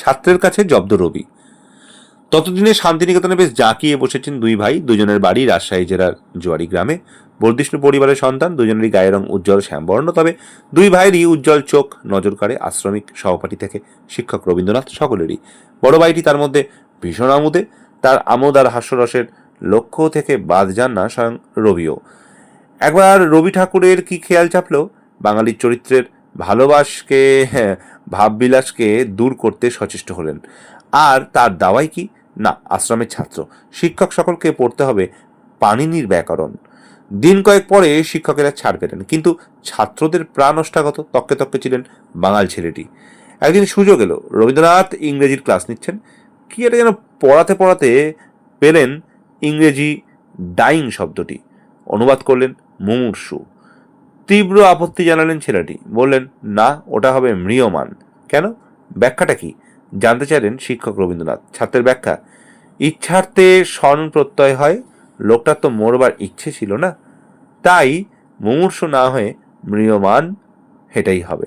ছাত্রের কাছে জব্দ রবি। ততদিনে শান্তিনিকেতনে বেশ জাঁকিয়ে বসেছেন দুই ভাই দুজনের বাড়ি রাজশাহী জেলার জোয়ারি গ্রামে। বর্ধিষ্ণু পরিবারের সন্তান দুজনেরই গায়ের রং উজ্জ্বল শ্যামবর্ণ তবে দুই ভাইয়েরই উজ্জ্বল চোখ নজর কাড়ে আশ্রমিক সহপাঠী থেকে শিক্ষক রবীন্দ্রনাথ সকলেরই। বড় ভাইটি তার মধ্যে ভীষণ আমোদে তার আমোদ আর হাস্যরসের লক্ষ্য থেকে বাদ যান না স্বয়ং রবিও। একবার রবি ঠাকুরের কি খেয়াল চাপল? বাঙালির চরিত্রের ভালোবাসকে হ্যাঁ, ভাববিলাসকে দূর করতে সচেষ্ট হলেন। আর তার দাওয়াই কি? না, আশ্রমের ছাত্র। শিক্ষক সকলকে পড়তে হবে পাণিনির ব্যাকরণ। দিন কয়েক পরে শিক্ষকেরা ছাড় পেলেন কিন্তু ছাত্রদের প্রাণ অষ্টাগত তককে তককে ছিলেন বাঙাল ছেলেটি। একদিন সুযোগ এলো, রবীন্দ্রনাথ ইংরেজির ক্লাস নিচ্ছেন। কি এটা যেন পড়াতে পড়াতে পেলেন ইংরেজি ডাইং শব্দটি। অনুবাদ করলেন মুমূর্ষু। তীব্র আপত্তি জানালেন ছেলেটি। বললেন, না, ওটা হবে ম্রিয়মান। কেন? ব্যাখ্যাটা কি? জানতে চাইলেন শিক্ষক রবীন্দ্রনাথ। ছাত্রের ব্যাখ্যা, ইচ্ছার্থে স্মরণ প্রত্যয় হয়, লোকটার তো মরবার ইচ্ছে ছিল না। তাই মুমূর্ষ না হয়ে ম্রিয়মান হেটাই হবে।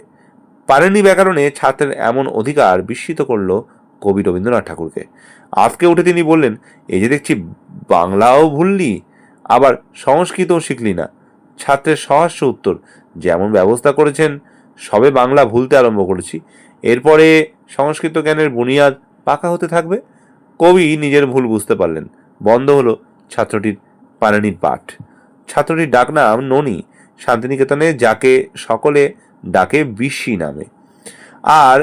পারেনি ব্যাকরণে ছাত্রের এমন অধিকার বিস্মিত করল কবি রবীন্দ্রনাথ ঠাকুরকে। আজকে উঠে তিনি বললেন, এই যে দেখছি, বাংলাও ভুললি, আবার সংস্কৃতও শিখলি না। ছাত্রের সহাস্য উত্তর। যেমন ব্যবস্থা করেছেন, সবে বাংলা ভুলতে আরম্ভ করেছি। এরপরে সংস্কৃত জ্ঞানের বুনিয়াদ পাকা হতে থাকবে। কবি নিজের ভুল বুঝতে পারলেন। বন্ধ হলো ছাত্রটির পারানির পাঠ। ছাত্রটির ডাকনাম ননি, শান্তিনিকেতনে যাকে সকলে ডাকে বিশ্বি নামে। আর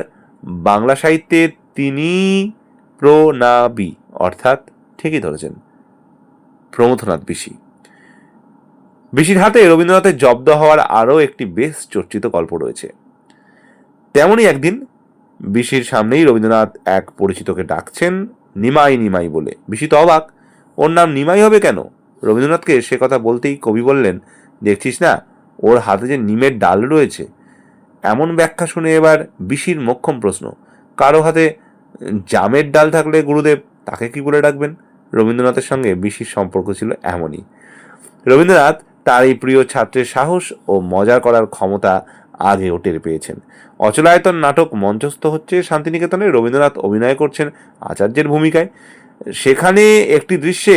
বাংলা সাহিত্যে তিনি প্রনাবি অর্থাৎ ঠিকই ধরেছেন, প্রমথনাথ বিশি বিশির হাতে রবীন্দ্রনাথের জব্দ হওয়ার আরও একটি বেশ চর্চিত গল্প রয়েছে। তেমনই একদিন বিশির সামনেই রবীন্দ্রনাথ এক পরিচিতকে ডাকছেন, নিমাই নিমাই বলে। বিশি তো অবাক, ওর নাম নিমাই হবে কেন? রবীন্দ্রনাথকে সে কথা বলতেই কবি বললেন, দেখছিস না, ওর হাতে যে নিমের ডাল রয়েছে? এমন ব্যাখ্যা শুনে এবার বিশির মক্ষম প্রশ্ন, কারও হাতে জামের ডাল থাকলে গুরুদেব তাকে কি বলে ডাকবেন? রবীন্দ্রনাথের সঙ্গে বিশির সম্পর্ক ছিল এমনই। রবীন্দ্রনাথ তার এই প্রিয় ছাত্রের সাহস ও মজা করার ক্ষমতা আগেও টের পেয়েছেন। অচলায়তন নাটক মঞ্চস্থ হচ্ছে শান্তিনিকেতনে। রবীন্দ্রনাথ অভিনয় করছেন আচার্যের ভূমিকায়। সেখানে একটি দৃশ্যে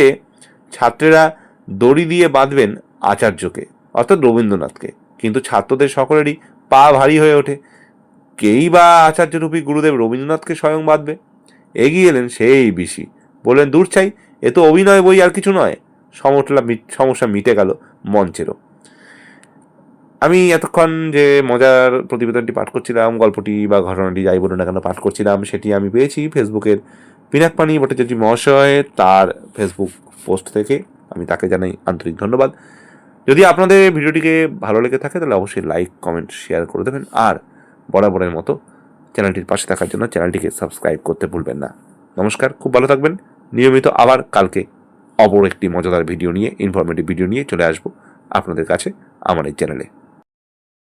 ছাত্রেরা দড়ি দিয়ে বাঁধবেন আচার্যকে, অর্থাৎ রবীন্দ্রনাথকে। কিন্তু ছাত্রদের সকলেরই পা ভারী হয়ে ওঠে। কেই বা আচার্যরূপী গুরুদেব রবীন্দ্রনাথকে স্বয়ং বাঁধবে? এগিয়ে এলেন সেই বিশি। বললেন, দূর চাই, এ তো অভিনয় বই আর কিছু নয়। সমস্যা সমস্যা মিটে গেল মঞ্চেরও। আমি এতক্ষণ যে মজার প্রতিবেদনটি পাঠ করছিলাম, গল্পটি বা ঘটনাটি যাই বলুন না কেন পাঠ করছিলাম, সেটি আমি পেয়েছি ফেসবুকের পিনাকপানি ভট্টাচার্য মহাশয় তার ফেসবুক পোস্ট থেকে। আমি তাকে জানাই আন্তরিক ধন্যবাদ। যদি আপনাদের ভিডিওটিকে ভালো লেগে থাকে, তাহলে অবশ্যই লাইক, কমেন্ট, শেয়ার করে দেবেন। আর বরাবরের মতো চ্যানেলটির পাশে থাকার জন্য চ্যানেলটিকে সাবস্ক্রাইব করতে ভুলবেন না। নমস্কার, খুব ভালো থাকবেন। নিয়মিত আবার কালকে অপর একটি মজাদার ভিডিও নিয়ে ইনফরমেটিভ ভিডিও নিয়ে চলে আসব আপনাদের কাছে, আমার এই চ্যানেলে।